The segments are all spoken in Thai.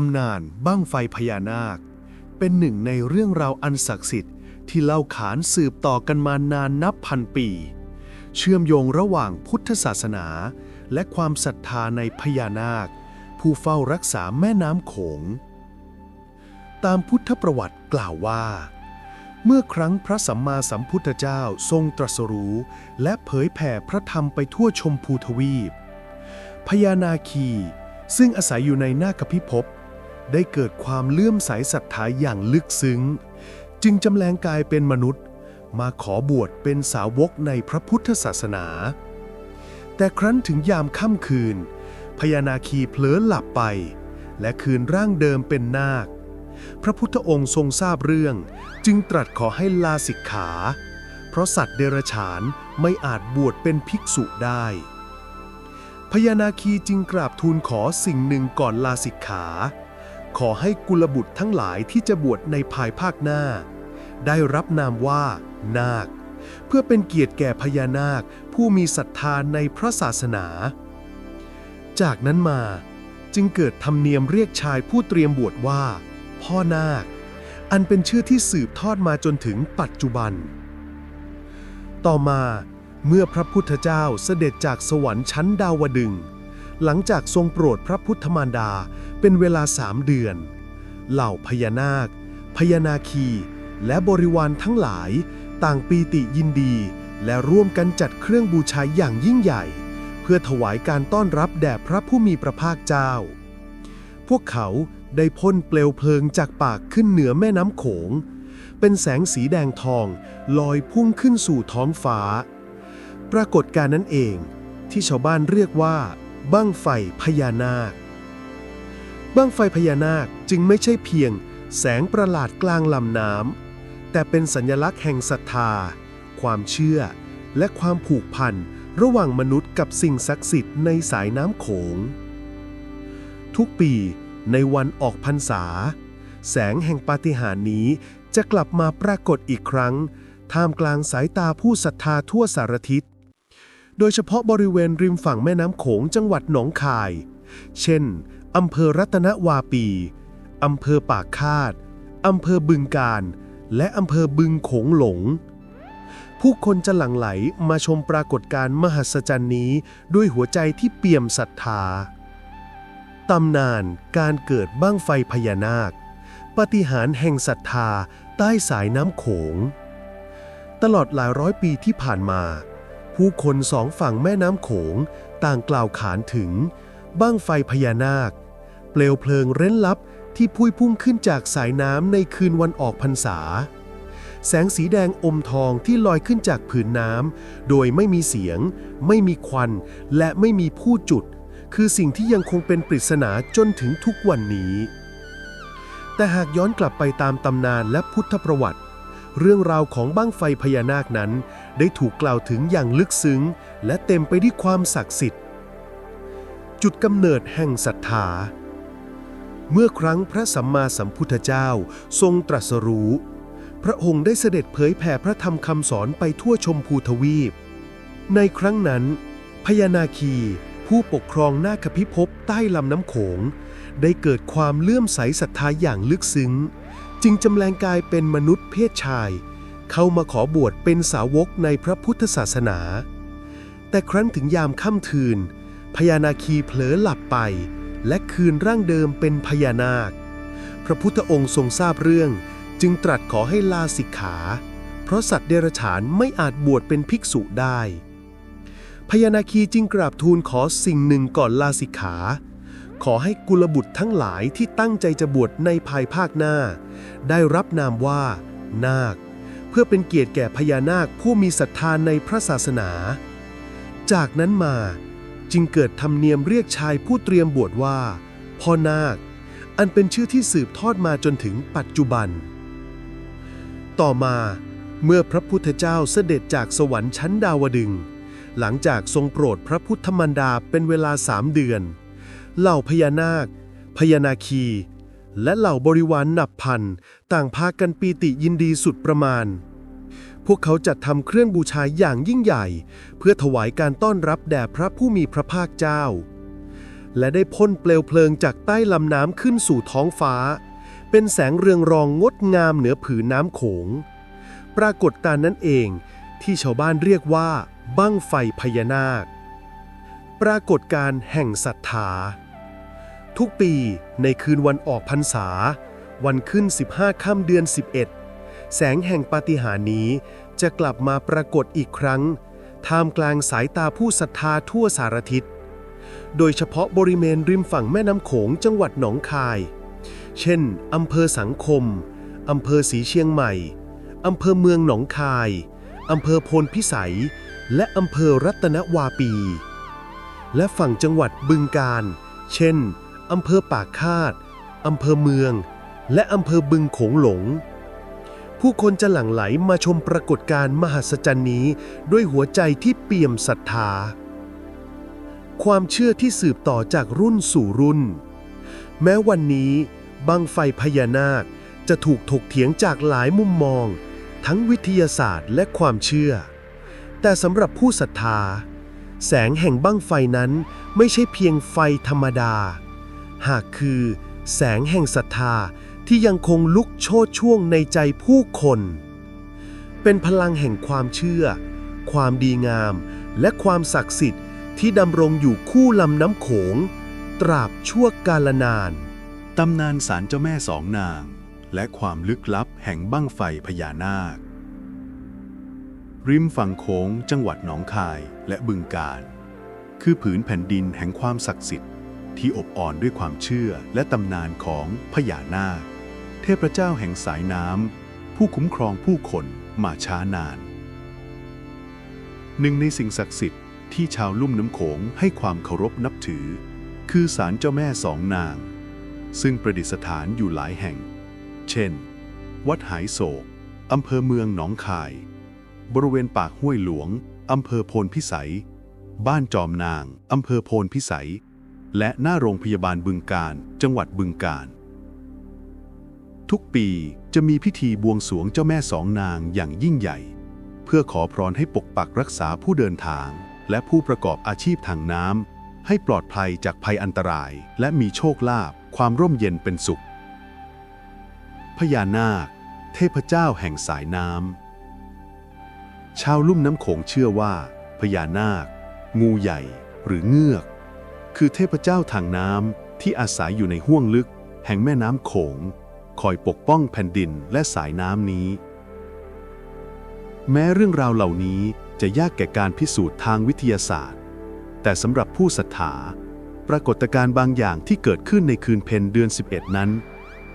ตำนานบั้งไฟพญานาค เป็นหนึ่งในเรื่องราวอันศักดิ์สิทธิ์ที่เล่าขานสืบต่อกันมานานนับพันปี เชื่อมโยงระหว่างพุทธศาสนา และความศรัทธาในพญานาค ผู้เฝ้ารักษาแม่น้ำโขง ตามพุทธประวัติกล่าวว่า เมื่อครั้งพระสัมมาสัมพุทธเจ้าทรงตรัสรู้ และเผยแผ่พระธรรมไปทั่วชมพูทวีปพญานาคีซึ่งอาศัยอยู่ในนาคพิภพ ได้เกิดความเลื่อมใสศรัทธาอย่างลึกซึ้ง จึงจำแรงกายเป็นมนุษย์ มาขอบวชเป็นสาวกในพระพุทธศาสนา แต่ครั้นถึงยามค่ำคืน พญานาคีเผลอหลับไป และคืนร่างเดิมเป็นนาค พระพุทธองค์ทรงทราบเรื่อง จึงตรัสขอให้ลาสิกขา เพราะสัตว์เดรัจฉานไม่อาจบวชเป็นภิกษุได้พญานาคีจึงกราบทูลขอสิ่งหนึ่งก่อนลาสิกขา ขอให้กุลบุตรทั้งหลายที่จะบวชในภายภาคหน้า ได้รับนามว่า นาค เพื่อเป็นเกียรติแก่พญานาคผู้มีศรัทธาในพระศาสนา จากนั้นมาจึงเกิดธรรมเนียมเรียกชายผู้เตรียมบวชว่า พ่อนาค อันเป็นชื่อที่สืบทอดมาจนถึงปัจจุบัน ต่อมาเมื่อพระพุทธเจ้าเสด็จจากสวรรค์ชั้นดาวดึงส์ หลังจากทรงโปรดพระพุทธมารดาเป็นเวลาสามเดือน เหล่าพญานาค พญานาคี และบริวารทั้งหลาย ต่างปีติยินดี และร่วมกันจัดเครื่องบูชาอย่างยิ่งใหญ่ เพื่อถวายการต้อนรับแด่พระผู้มีพระภาคเจ้า พวกเขาได้พ่นเปลวเพลิงจากปากขึ้นเหนือแม่น้ำโขง เป็นแสงสีแดงทองลอยพุ่งขึ้นสู่ท้องฟ้า ปรากฏการนั้นเองที่ชาวบ้านเรียกว่า บั้งไฟพญานาค บั้งไฟพญานาคจึงไม่ใช่เพียงแสงประหลาดกลางลำน้ำ แต่เป็นสัญลักษณ์แห่งศรัทธา ความเชื่อ และความผูกพันระหว่างมนุษย์กับสิ่งศักดิ์สิทธิ์ในสายน้ำโขง ทุกปีในวันออกพรรษา แสงแห่งปาฏิหาริย์นี้จะกลับมาปรากฏอีกครั้ง ท่ามกลางสายตาผู้ศรัทธาทั่วสารทิศ โดยเฉพาะบริเวณริมฝั่งแม่น้ำโขงจังหวัดหนองคาย เช่นอำเภอรัตนวาปี อำเภอปากคาด อำเภอบึงการ และอำเภอบึงโขงหลง ผู้คนจะหลั่งไหลมาชมปรากฏการณ์มหัศจรรย์นี้ด้วยหัวใจที่เปี่ยมศรัทธา ตำนานการเกิดบ้างไฟพญานาค ปฏิหารแห่งศรัทธาใต้สายน้ำโขง ตลอดหลายร้อยปีที่ผ่านมา ผู้คนสองฝั่งแม่น้ำโขง ต่างกล่าวขานถึง บ้างไฟพญานาค เปลวเพลิงเร้นลับที่พุ่ยพุ่งขึ้นจากสายน้ำในคืนวันออกพรรษา แสงสีแดงอมทองที่ลอยขึ้นจากผืนน้ำโดยไม่มีเสียง ไม่มีควัน และไม่มีผู้จุด คือสิ่งที่ยังคงเป็นปริศนาจนถึงทุกวันนี้ แต่หากย้อนกลับไปตามตำนานและพุทธประวัติ เรื่องราวของบ้างไฟพญานาคนั้น ได้ถูกกล่าวถึงอย่างลึกซึ้ง และเต็มไปด้วยความศักดิ์สิทธิ์ จุดกำเนิดแห่งศรัทธา เมื่อครั้งพระสัมมาสัมพุทธเจ้าทรงตรัสรู้ พระองค์ได้เสด็จเผยแผ่พระธรรมคำสอนไปทั่วชมพูทวีป ในครั้งนั้น พญานาคี ผู้ปกครองนาคพิภพใต้ลำน้ำโขง ได้เกิดความเลื่อมใสศรัทธาอย่างลึกซึ้ง จึงจำแรงกายเป็นมนุษย์เพศชาย เข้ามาขอบวชเป็นสาวกในพระพุทธศาสนา แต่ครั้นถึงยามค่ำคืน พญานาคีเผลอหลับไป และคืนร่างเดิมเป็นพญานาค พระพุทธองค์ทรงทราบเรื่อง จึงตรัสขอให้ลาสิกขา เพราะสัตว์เดรัจฉานไม่อาจบวชเป็นภิกษุได้พญานาคีจึงกราบทูลขอสิ่งหนึ่งก่อนลาสิกขา ขอให้กุลบุตรทั้งหลายที่ตั้งใจจะบวชในภายภาคหน้า ได้รับนามว่า นาค เพื่อเป็นเกียรติแก่พญานาคผู้มีศรัทธาในพระศาสนา จากนั้นมาจึงเกิดธรรมเนียมเรียกชายผู้เตรียมบวชว่า พ่อนาค อันเป็นชื่อที่สืบทอดมาจนถึงปัจจุบัน ต่อมาเมื่อพระพุทธเจ้าเสด็จจากสวรรค์ชั้นดาวดึง หลังจากทรงโปรดพระพุทธมารดาเป็นเวลาสามเดือน เหล่าพญานาค พญานาคี และเหล่าบริวารนับพันต่างพากันปีติยินดีสุดประมาณ พวกเขาจัดทำเครื่องบูชาอย่างยิ่งใหญ่ เพื่อถวายการต้อนรับแด่พระผู้มีพระภาคเจ้า และได้พ่นเปลวเพลิงจากใต้ลำน้ำขึ้นสู่ท้องฟ้า เป็นแสงเรืองรองงดงามเหนือผืนน้ำโขง ปรากฏการนั้นเองที่ชาวบ้านเรียกว่าบั้งไฟพญานาค ปรากฏการแห่งศรัทธา ทุกปีในคืนวันออกพรรษา วันขึ้น 15 ค่ำเดือน 11 แสงแห่งปาฏิหาริย์นี้จะกลับมาปรากฏอีกครั้ง ท่ามกลางสายตาผู้ศรัทธาทั่วสารทิศ โดยเฉพาะบริเวณริมฝั่งแม่น้ำโขงจังหวัดหนองคาย เช่นอำเภอสังคมอำเภอศรีเชียงใหม่อำเภอเมืองหนองคายอำเภอโพนพิสัย และอำเภอรัตนวาปี และฝั่งจังหวัดบึงกาฬเช่น อำเภอปากคาดอำเภอเมือง และอำเภอบึงโขงหลง ผู้คนจะหลั่งไหลมาชมปรากฏการณ์มหัศจรรย์นี้ ด้วยหัวใจที่เปี่ยมศรัทธา ความเชื่อที่สืบต่อจากรุ่นสู่รุ่น แม้วันนี้บังไฟพญานาคจะถูกถกเถียงจากหลายมุมมอง ทั้งวิทยาศาสตร์และความเชื่อ แต่สำหรับผู้ศรัทธา แสงแห่งบั้งไฟนั้นไม่ใช่เพียงไฟธรรมดา หากคือ แสงแห่งศรัทธาที่ยังคงลุกโชดช่วงในใจผู้คน เป็นพลังแห่งความเชื่อ ความดีงาม และความศักดิ์สิทธิ์ที่ดำรงอยู่คู่ลำน้ำโขง ตราบชั่วกาลนาน ตำนานศาลเจ้าแม่สองนาง และความลึกลับแห่งบั้งไฟพญานาค ริมฝั่งโขงจังหวัดหนองคายและบึงกาฬคือผืนแผ่นดินแห่งความศักดิ์สิทธิ์ ที่อบอ่อนด้วยความเชื่อและตำนานของพญานาค เทพเจ้าแห่งสายน้ำผู้คุ้มครองผู้คนมาช้านาน หนึ่งในสิ่งศักดิ์สิทธิ์ที่ชาวลุ่มน้ำโขงให้ความเคารพนับถือ คือศาลเจ้าแม่สองนาง ซึ่งประดิษฐานอยู่หลายแห่ง เช่น วัดหายโศกอำเภอเมืองหนองคาย บริเวณปากห้วยหลวงอำเภอโพนพิสัย บ้านจอมนางอำเภอโพนพิสัย และหน้าโรงพยาบาลบึงการ จังหวัดบึงการ ทุกปีจะมีพิธีบวงสรวงเจ้าแม่สองนางอย่างยิ่งใหญ่ เพื่อขอพรให้ปกปักรักษาผู้เดินทาง และผู้ประกอบอาชีพทางน้ำให้ปลอดภัยจากภัยอันตราย และมีโชคลาภความร่มเย็นเป็นสุข พญานาค เทพเจ้าแห่งสายน้ำชาวลุ่มน้ำโขงเชื่อว่า พญานาค งูใหญ่ หรือเงือก คือเทพเจ้าทางน้ำที่อาศัยอยู่ในห้วงลึก แห่งแม่น้ำโขง คอยปกป้องแผ่นดินและสายน้ำนี้ แม้เรื่องราวเหล่านี้จะยากแก่การพิสูจน์ทางวิทยาศาสตร์ แต่สำหรับผู้ศรัทธาปรากฏการณ์บางอย่างที่เกิดขึ้นในคืนเพ็ญเดือน 11 นั้น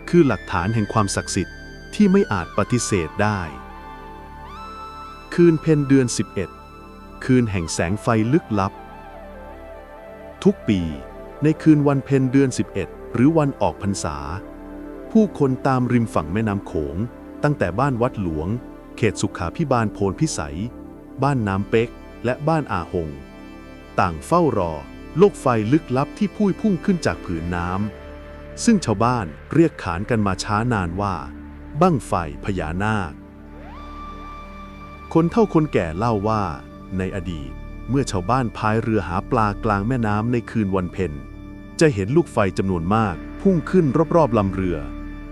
คือหลักฐานแห่งความศักดิ์สิทธิ์ที่ไม่อาจปฏิเสธได้ คืนเพ็ญเดือน 11 คืนแห่งแสงไฟลึกลับ ทุกปี ในคืนวันเพ็ญเดือน 11 หรือวันออกพรรษา ผู้คนตามริมฝั่งแม่น้ำโขง ตั้งแต่บ้านวัดหลวง เขตสุขาพิบาลโพนพิสัย บ้านน้ำเป๊กและบ้านอาหง ต่างเฝ้ารอ โลกไฟลึกลับที่พุ่ยพุ่งขึ้นจากผืนน้ำซึ่งชาวบ้านเรียกขานกันมาช้านานว่า บั้งไฟพญานาค คนเฒ่าคนแก่เล่าว่าในอดีต เมื่อชาวบ้านพายเรือหาปลากลางแม่น้ำในคืนวันเพ็ญจะเห็นลูกไฟจำนวนมาก พุ่งขึ้นรอบๆลำเรือ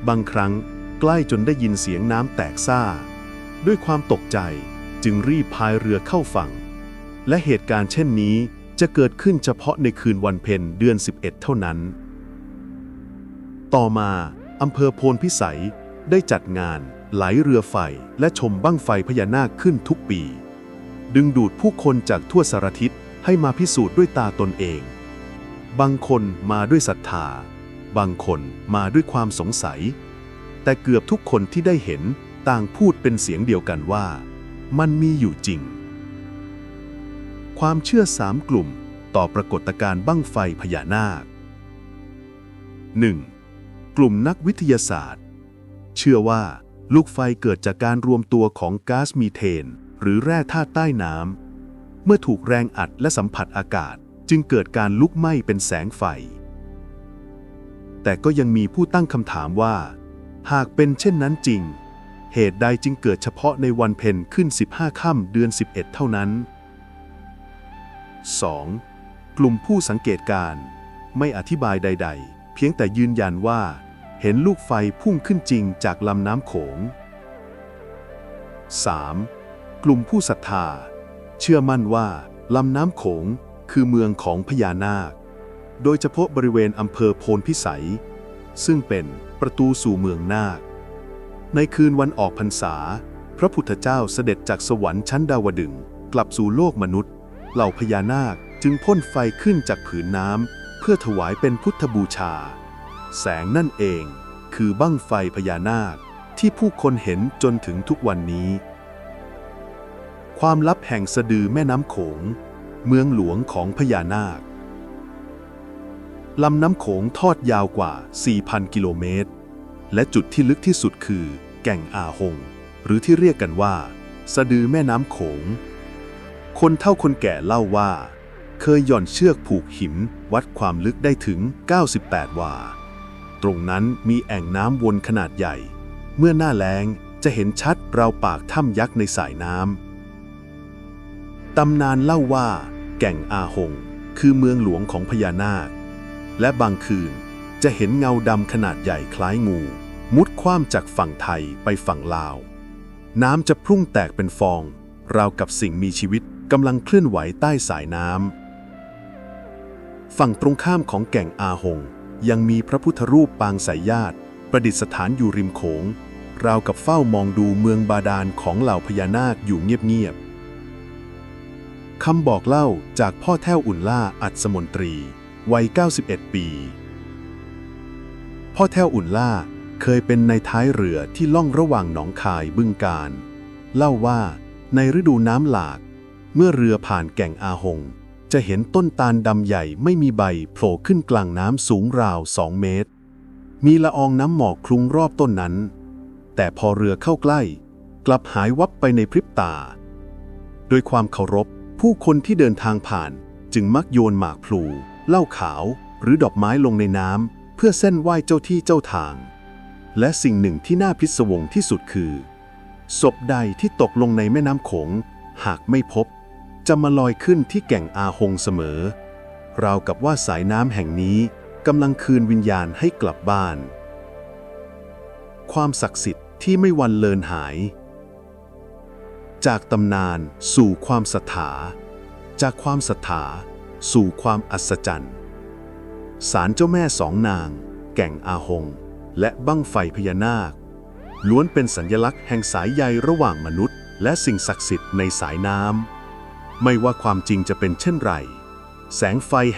บางครั้งใกล้จนได้ยินเสียงน้ำแตกซ่า ด้วยความตกใจจึงรีบพายเรือเข้าฝั่ง และเหตุการณ์เช่นนี้จะเกิดขึ้นเฉพาะในคืนวันเพ็ญเดือน 11 เท่านั้น ต่อมาอำเภอโพนพิสัยได้จัดงานไหลเรือไฟและชมบั้งไฟพญานาคขึ้นทุกปี ดึงดูดผู้คนจากทั่วสารทิศให้มาพิสูจน์ด้วยตาตนเอง บางคนมาด้วยศรัทธา บางคนมาด้วยความสงสัย แต่เกือบทุกคนที่ได้เห็นต่างพูดเป็นเสียงเดียวกันว่า มันมีอยู่จริง ความเชื่อสามกลุ่มต่อปรากฏการณ์บั้งไฟพญานาค 1. กลุ่มนักวิทยาศาสตร์ เชื่อว่าลูกไฟเกิดจากการรวมตัวของก๊าซมีเทน หรือแร่ธาตุใต้น้ำเมื่อถูกแรงอัดและสัมผัสอากาศจึงเกิดการลุกไหม้เป็นแสงไฟ แต่ก็ยังมีผู้ตั้งคำถามว่า หากเป็นเช่นนั้นจริง เหตุใดจึงเกิดเฉพาะในวันเพ็ญขึ้น 15 ค่ำเดือน 11 เท่านั้น 2. กลุ่มผู้สังเกตการณ์ไม่อธิบายใด ๆ เพียงแต่ยืนยันว่า เห็นลูกไฟพุ่งขึ้นจริงจากลำน้ำโขง 3. กลุ่มผู้ศรัทธา เชื่อมั่นว่าลำน้ำโขงคือเมืองของพญานาค โดยเฉพาะบริเวณอำเภอโพนพิสัย ซึ่งเป็นประตูสู่เมืองนาค ในคืนวันออกพรรษา พระพุทธเจ้าเสด็จจากสวรรค์ชั้นดาวดึงกลับสู่โลกมนุษย์ เหล่าพญานาคจึงพ่นไฟขึ้นจากผืนน้ำเพื่อถวายเป็นพุทธบูชา แสงนั่นเองคือบั้งไฟพญานาคที่ผู้คนเห็นจนถึงทุกวันนี้ ความลับแห่งสะดือแม่น้ำโขง เมืองหลวงของพญานาค ลำน้ำโขงทอดยาวกว่า 4,000 กิโลเมตร และจุดที่ลึกที่สุดคือ แก่งอาหง หรือที่เรียกกันว่า สะดือแม่น้ำโขง คนเท่าคนแก่เล่าว่า เคยหย่อนเชือกผูกหินวัดความลึกได้ถึง 98 วา ตรงนั้นมีแอ่งน้ำวนขนาดใหญ่ เมื่อหน้าแล้งจะเห็นชัดราวปากถ้ำยักษ์ในสายน้ำ ตำนานเล่าว่า แก่งอาหง คือเมืองหลวงของพญานาค และบางคืนจะเห็นเงาดำขนาดใหญ่คล้ายงู มุดคว้ามจากฝั่งไทยไปฝั่งลาว น้ำจะพุ่งแตกเป็นฟอง ราวกับสิ่งมีชีวิตกำลังเคลื่อนไหวใต้สายน้ำ ฝั่งตรงข้ามของแก่งอาหง ยังมีพระพุทธรูปปางสายญาติ ประดิษฐานอยู่ริมโขง ราวกับเฝ้ามองดูเมืองบาดาลของเหล่าพญานาคอยู่เงียบๆ คำบอกเล่าจากพ่อแท้วอุ่นล่าอัศมนตรี วัย 91 ปี พ่อแท้วอุ่นล่าเคยเป็นในท้ายเรือที่ล่องระหว่างหนองคายบึงการ เล่าว่าในฤดูน้ำหลาก เมื่อเรือผ่านแก่งอาหง จะเห็นต้นตาลดำใหญ่ไม่มีใบโผล่ขึ้นกลางน้ำสูงราวสองเมตร มีละอองน้ำหมอกคลุมรอบต้นนั้น แต่พอเรือเข้าใกล้ กลับหายวับไปในพริบตา โดยความเคารพ ผู้คนที่เดินทางผ่านจึงมักโยนหมากพลู เหล้าขาว หรือดอกไม้ลงในน้ำเพื่อเส้นไหว้เจ้าที่เจ้าทาง และสิ่งหนึ่งที่น่าพิศวงที่สุดคือ ศพใดที่ตกลงในแม่น้ำโขง หากไม่พบ จะมาลอยขึ้นที่แก่งอาหงเสมอ ราวกับว่าสายน้ำแห่งนี้กำลังคืนวิญญาณให้กลับบ้าน ความศักดิ์สิทธิ์ที่ไม่วันเลินหาย จากตำนานสู่ความศรัทธา จากความศรัทธาสู่ความอัศจรรย์ศาลเจ้าแม่สองนาง แก่งอาหง และบั้งไฟพญานาค ล้วนเป็นสัญลักษณ์แห่งสายใยระหว่างมนุษย์ และสิ่งศักดิ์สิทธิ์ในสายน้ำไม่ว่าความจริงจะเป็นเช่นไร แสงไฟแห่ง